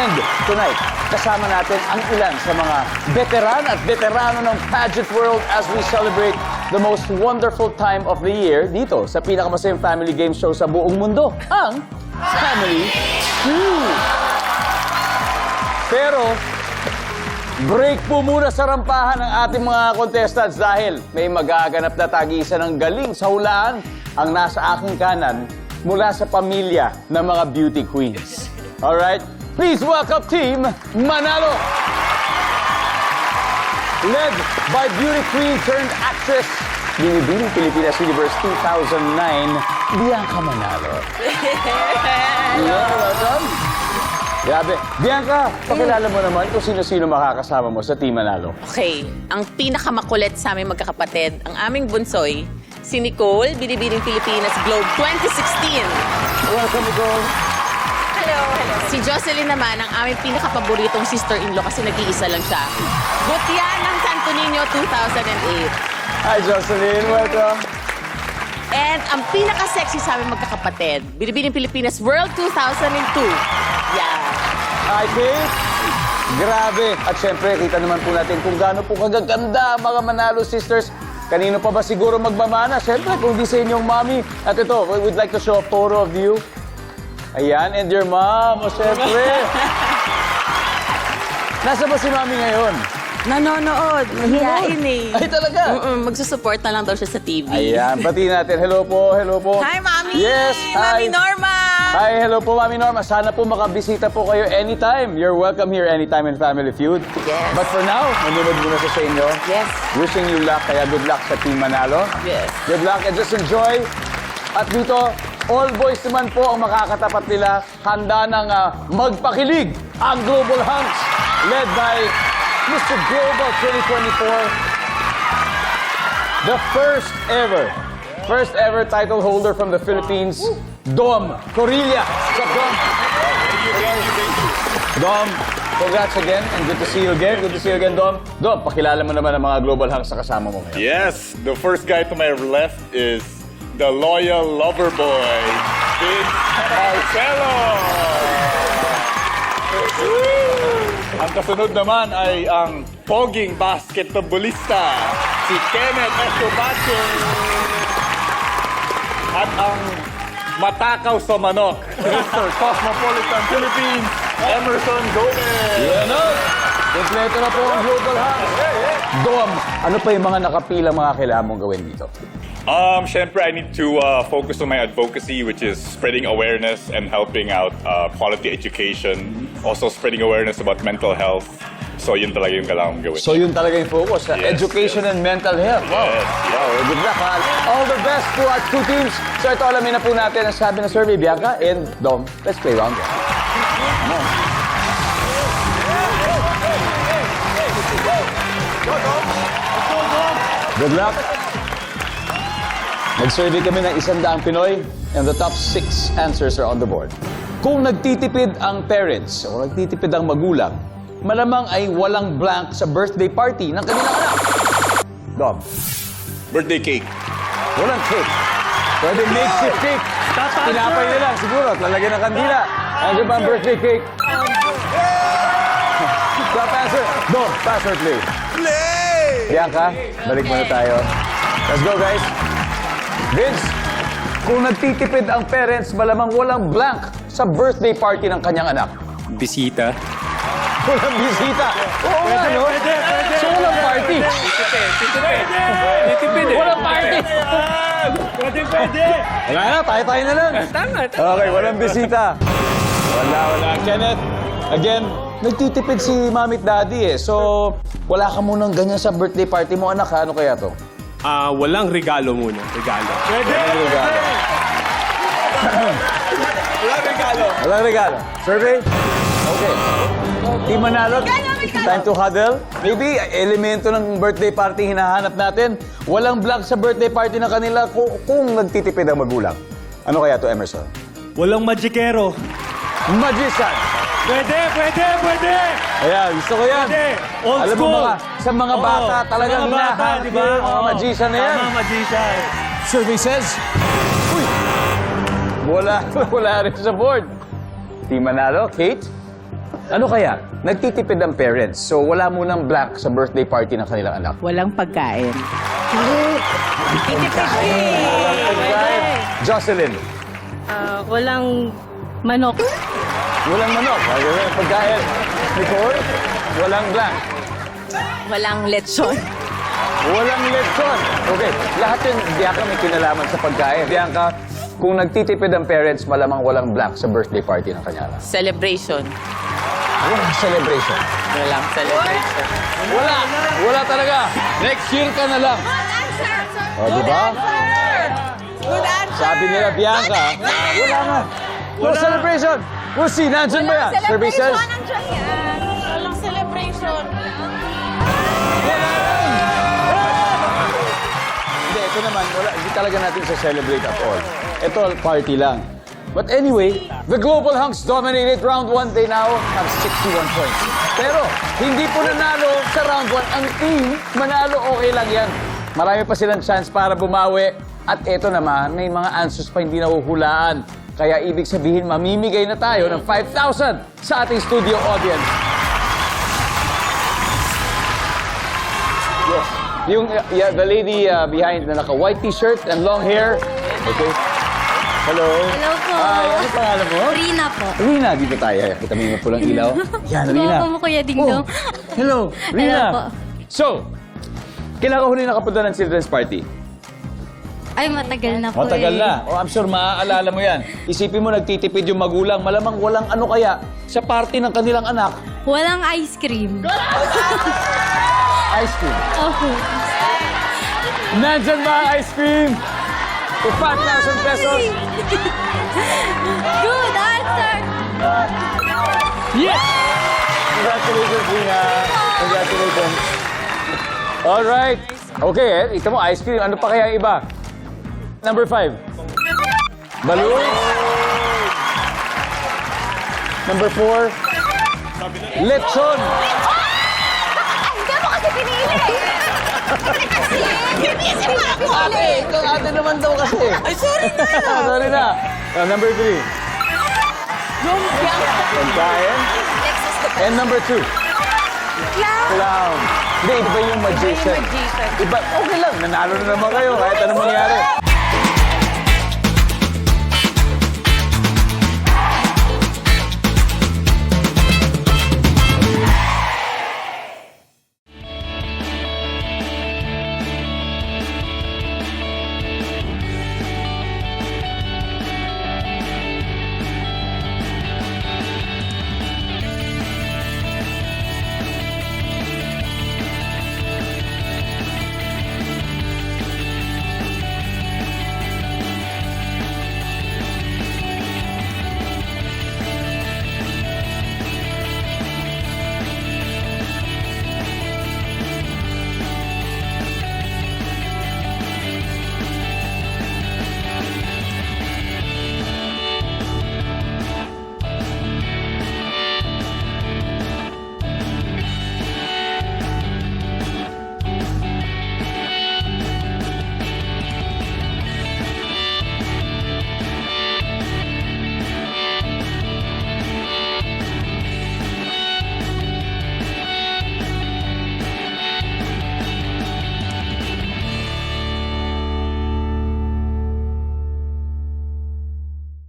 And tonight, kasama natin ang ilan sa mga veteran at veterano ng pageant world as we celebrate the most wonderful time of the year dito sa pinakamasayang family game show sa buong mundo, ang Family Feud. Pero, break po muna sa rampahan ng ating mga contestants dahil may magaganap na tag-isa ng galing sa hulaan ang nasa aking kanan mula sa pamilya ng mga beauty queens. Alright? Please welcome Team Manalo! Led by beauty queen turned actress, Binibining Pilipinas Universe 2009, Bianca Manalo. Yeah, welcome. Grabe. Bianca, pakilala mo naman kung sino-sino makakasama mo sa Team Manalo. Okay, ang pinakamakulit sa aming magkakapatid, ang aming bunsoy, si Nicole, Binibining Pilipinas Globe 2016. Welcome, Nicole. Hello, hello. Si Jocelyn naman, ang aming pinakapaboritong sister-in-law kasi nag-iisa lang siya. Butyan ng Santo Niño 2008. Hi, Jocelyn. Welcome. And ang pinaka-sexy sa aming magkakapatid, Binibining Pilipinas World 2002. Yeah. Hi, Kate. Grabe. At syempre, kita naman po natin kung gaano po kagaganda ang mga Manalo sisters. Kanino pa ba siguro magmamana? Syempre, kung di sa inyong mommy. At ito, we would like to show a photo of you. Ayan, and your mom. O, syempre. Nasa ba si mami ngayon? Nanonood. Hiyain eh. Ay, talaga? Mm-mm, magsusupport na lang daw siya sa TV. Ayan, pati natin. Hello po, hello po. Hi, Mami! Yes, hi. Mami Norma! Hi, hello po, Mami Norma. Sana po makabisita po kayo anytime. You're welcome here anytime in Family Feud. Yes. But for now, manunod muna siya sa inyo. Yes. Wishing you luck, kaya good luck sa Team Manalo. Yes. Good luck and just enjoy. At dito, all boys naman po ang makakatapat nila. Handa ng ah, magpakilig ang Global Hunks led by Mr. Global 2024. The first ever, first ever title holder from the Philippines, Dom Corilla. Up, Dom? Dom, congrats again and good to see you again. Good to see you again, Dom. Dom, pakilala mo naman ang mga Global Hunks na kasama mo ngayon. Yes, the first guy to my left is the loyal lover boy, Vince Marcelo. Ang kasunod naman ay ang poging basketballista, si Kenneth Estobache. At ang matakaw sa manok, Mr. Cosmopolitan Philippines, Emerson Gomez. Yan o! Kompleto na po ang Global Hunks. Dom, ano pa yung mga nakapilang mga kailangan mong gawin dito? Um, syempre, I need to uh, focus on my advocacy, which is spreading awareness and helping out uh, quality education. Also, spreading awareness about mental health. So, yun talaga yung kailangan kong gawin. So yun talaga yung focus, ha? Yes, education and mental health. Wow. Yes, Wow, good luck, ha? All the best to our two teams. So ito, alamin na po natin ang sabi ng survey, Bianca and Dom. Let's play round on. Good luck. Nag-survey kami ng isang daang Pinoy and the top six answers are on the board. Kung nagtitipid ang parents o nagtitipid ang magulang, malamang ay walang blank sa birthday party ng kanilang anak. Dom, Birthday cake. walang cake. Pwede makeshift cake. Tinapay na lang siguro at lalagyan ng kandila. Ano ba ang birthday cake? Top answer. Dom, pass or play? Play! Bianca, balik muna tayo. Let's go, guys. Vince, kung nagtitipid ang parents, malamang walang blank sa birthday party ng kanyang anak. bisita. Walang bisita. Oo nga, no? So, walang party. Titipid eh. Walang party. Pwede, pwede. Wala na, tayo-tayo na lang. Tama, Okay, walang bisita. Wala, wala. Kenneth, again, nagtitipid si mami at daddy eh. So, wala ka munang ganyan sa birthday party mo, anak ha? Ano kaya to? Ah, walang regalo muna. Regalo. Pwede. Walang regalo. Walang regalo. Walang regalo. Survey? Okay. Team Manalo, time to huddle. Maybe elemento ng birthday party hinahanap natin. Walang blank sa birthday party na kanila kung, kung nagtitipid ang magulang. Ano kaya to, Emerson? Walang magikero. Magician! Pwede, pwede, pwede. Ayan, gusto ko yan. Pwede. Old Alam mo school. mga, sa mga Oo, bata, talagang mga bata, di ba? yung mga Oo. magician na yan. Tama, magician. Survey says, Uy! Wala, wala rin sa board. Team Manalo, Kate? Ano kaya? Nagtitipid ang parents, so wala munang black sa birthday party ng kanilang anak. Walang pagkain. Jocelyn, Ah, walang manok. walang manok. Ay, Walang pagkain. Nicole, walang black. Walang lechon. Walang lechon. Okay, lahat yun, Bianca may kinalaman sa pagkain. Bianca, kung nagtitipid ang parents, malamang walang black sa birthday party ng anak. Celebration. Walang celebration. Walang celebration. Wala! Wala talaga! Next year ka na lang. O, di ba? Good answer! Sabi nila, Bianca, wala nga. No celebration! We'll see, nandyan ba yan? Survey says, Walang celebration. Ito naman, wala, hindi talaga natin sa celebrate at all. Ito, party lang. But anyway, the Global Hunks dominated round 1. They now have 61 points. Pero, hindi po nanalo sa round 1. Ang team, manalo, okay lang yan. Marami pa silang chance para bumawi. At ito naman, may mga answers pa hindi nahuhulaan. Kaya ibig sabihin, mamimigay na tayo ng 5,000 sa ating studio audience. Yung, yeah, the lady uh, behind na naka-white t-shirt and long hair. Okay. Hello. Hello po. Hi, ano pangalan mo? Rina po. Rina, dito tayo. Kita mo yung pulang ilaw. Yan, Rina. Hello po, Kuya Dingdong. Oh, hello, Rina. Hello po. So, kailan ka huli nakapunta ng children's party? Ay, matagal na po Matagal eh. na. Oh, I'm sure maaalala mo yan. Isipin mo, nagtitipid yung magulang. Malamang walang ano kaya sa party ng kanilang anak. Walang ice cream. Ice cream. Opo. Nandyan ba ice cream? For 5,000 pesos. Good answer! Yes! Congratulations, Rina. Congratulations. All right. Okay, eh. Ito mo, ice cream. Ano pa kaya ang iba? Number five. Balloon. Number four. Lechon. Hindi mo kasi pinili! Hindi si Ate, ikaw ate naman daw kasi. Ay, sorry na. Sorry na. Oh, number three. Yung Bianca. Pagkain. And number two. Clown. Hindi, iba yung magician. magician. Iba, okay lang. Nanalo na naman kayo kahit anong mangyari.